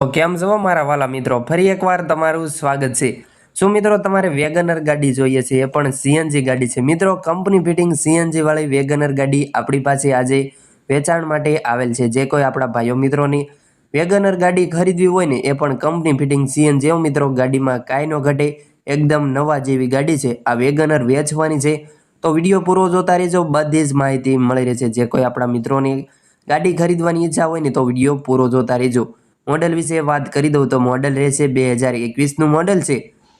તો કેમ છો મારા વાલા મિત્રો, ફરી એકવાર તમારું સ્વાગત છે. શું મિત્રો તમારે વેગનર ગાડી જોઈએ છે? એ પણ સીએનજી ગાડી છે. મિત્રો, કંપની ફિટિંગ સીએનજી વાળી વેગનર ગાડી આપણી પાસે આજે વેચાણ માટે આવેલ છે. જે કોઈ આપણા ભાઈઓ મિત્રોની વેગનર ગાડી ખરીદવી હોય ને, એ પણ કંપની ફિટિંગ સીએનજી મિત્રો ગાડીમાં કાંઈ ન ઘટે. એકદમ નવા જેવી ગાડી છે. આ વેગનર વેચવાની છે. તો વીડિયો પૂરો જોતા રહેજો. બધી જ માહિતી મળી રહેશે. જે કોઈ આપણા મિત્રોની ગાડી ખરીદવાની ઈચ્છા હોય ને, તો વીડિયો પૂરો જોતા રહેજો. મોડલ વિશે વાત કરી દઉં તો મોડલ રહેશે બે હજાર એકવીસનું મોડલ છે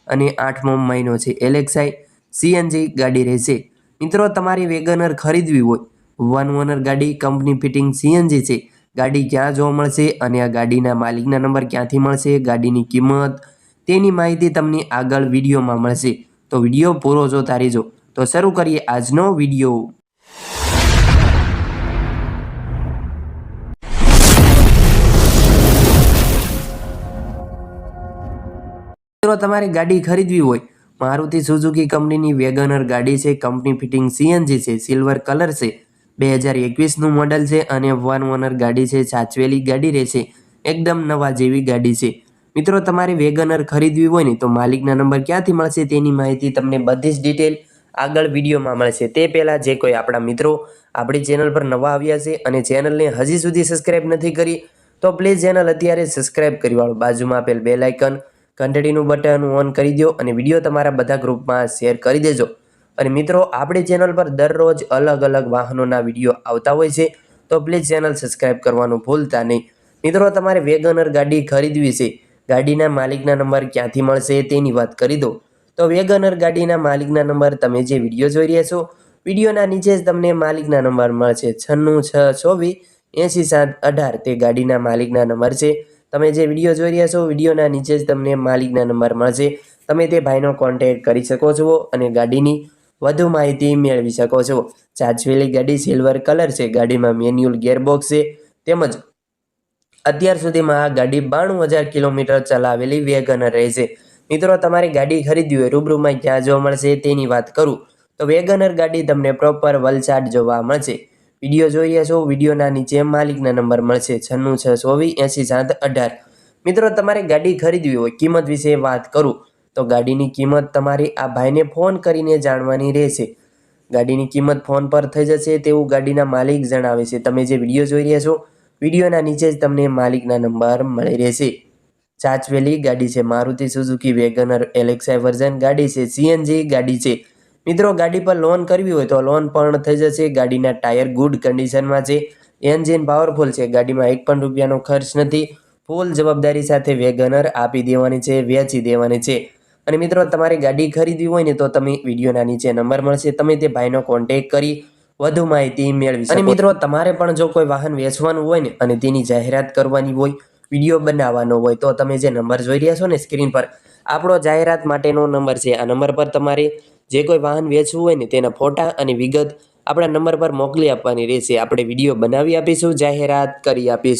અને આઠમો મહિનો છે. એલેક્સાઈ સીએનજી ગાડી રહેશે. મિત્રો, તમારી વેગનર ખરીદવી હોય. વન ઓનર ગાડી, કંપની ફિટિંગ સીએનજી છે. ગાડી ક્યાં જોવા મળશે અને આ ગાડીના માલિકના નંબર ક્યાંથી મળશે, ગાડીની કિંમત તેની માહિતી તમને આગળ વિડીયોમાં મળશે. તો વીડિયો પૂરો જોતા રહેજો. તો શરૂ કરીએ આજનો વીડિયો. મિત્રો, તમારે ગાડી ખરીદવી હોય, મારુતિ સુઝુકી કંપનીની વેગનર ગાડી છે. કંપની ફિટિંગ સીએનજી છે, સિલ્વર કલર છે. બે હજાર એકવીસનું મોડલ છે અને વન ઓનર ગાડી છે, સાચવેલી ગાડી રહેશે. એકદમ નવા જેવી ગાડી છે. મિત્રો, તમારે વેગનર ખરીદવી હોય ને, તો માલિકના નંબર ક્યાંથી મળશે તેની માહિતી તમને બધી જ ડિટેલ આગળ વિડીયોમાં મળશે. તે પહેલાં જે કોઈ આપણા મિત્રો આપણી ચેનલ પર નવા આવ્યા છે અને ચેનલને હજી સુધી સબસ્ક્રાઈબ નથી કરી, તો પ્લીઝ ચેનલ અત્યારે સબસ્ક્રાઈબ કરી વાળો. બાજુમાં આપેલ બે લાઇકન ઘંટડીનું બટન ઓન કરી દો અને વીડિયો તમારા બધા ગ્રુપમાં શેર કરી દેજો. અને મિત્રો, આપણી ચેનલ પર દરરોજ અલગ અલગ વાહનોના વીડિયો આવતા હોય છે, તો પ્લીઝ ચેનલ સબસ્ક્રાઈબ કરવાનું ભૂલતા નહીં. મિત્રો, તમારે વેગનર ગાડી ખરીદવી છે. ગાડીના માલિકના નંબર ક્યાંથી મળશે તેની વાત કરી દો. તો વેગનર ગાડીના માલિકના નંબર તમે જે વીડિયો જોઈ રહ્યા છો, વિડીયોના નીચે જ તમને માલિકના નંબર મળશે છન્નું છ ચોવીસ એંસી સાત અઢાર. તે ગાડીના માલિકના નંબર છે. તમે જે વીડિયો જોઈ રહ્યા છો, વિડીયોના નીચે જ તમને માલિકના નંબર મળશે. તમે તે ભાઈનો કોન્ટેક્ટ કરી શકો છો અને ગાડીની વધુ માહિતી મેળવી શકો છો. ચાચવેલી ગાડી સિલ્વર કલર છે. ગાડીમાં મેન્યુઅલ ગેરબોક્સ છે. તેમજ અત્યાર સુધીમાં આ ગાડી બાણું હજાર કિલોમીટર ચલાવેલી વેગનર રહેશે. મિત્રો, તમારી ગાડી ખરીદવી હોય, રૂબરૂમાં ક્યાં જોવા મળશે તેની વાત કરું. તો વેગનર ગાડી તમને પ્રોપર વલસાડ જોવા મળશે. વીડિયો જોઈ રહ્યા છો, વિડીયોના નીચે માલિકના નંબર મળશે છન્નું, છ, ચોવીસ, એંસી, સાત, અઢાર. મિત્રો, તમારે ગાડી ખરીદવી હોય, કિંમત વિશે વાત કરું, તો ગાડીની કિંમત તમારી આ ભાઈને ફોન કરીને જાણવાની રહેશે. ગાડીની કિંમત ફોન પર થઈ જશે તેવું ગાડીના માલિક જણાવે છે. તમે જે વીડિયો જોઈ રહ્યા છો, વિડીયોના નીચે જ તમને માલિકના નંબર મળી રહેશે. ચાચવેલી ગાડી છે, Maruti Suzuki WagonR LXi version ગાડી છે, સીએનજી ગાડી છે. મિત્રો ગાડી પર લોન કરવી હોય તો લોન પણ થઈ જશે. ગાડીના ટાયર ગુડ કન્ડિશનમાં છે. એન્જિન પાવરફુલ છે. ગાડીમાં એક પણ રૂપિયાનો ખર્ચ નથી. ફૂલ જવાબદારી સાથે વેગનર આપી દેવાની છે વેચી દેવાની છે. અને મિત્રો તમારે ગાડી ખરીદવી હોય ને તો તમે વિડીયોના નીચે નંબર મળશે. તમે તે ભાઈનો કોન્ટેક કરી વધુ માહિતી મેળવી અને મિત્રો તમારે પણ જો કોઈ વાહન વેચવાનું હોય ને અને તેની જાહેરાત કરવાની હોય વીડિયો બનાવવાનો હોય તો તમે જે નંબર જોઈ રહ્યા છો ને સ્ક્રીન પર આપણો જાહેરાત માટેનો નંબર છે. આ નંબર પર તમારે જે કોઈ વાહન વેચવું હોય ને તેના ફોટા અને વિગત આપણા નંબર પર મોકલી આપવાની રહેશે. આપણે વીડિયો બનાવી આપીશું, જાહેરાત કરી આપીશું.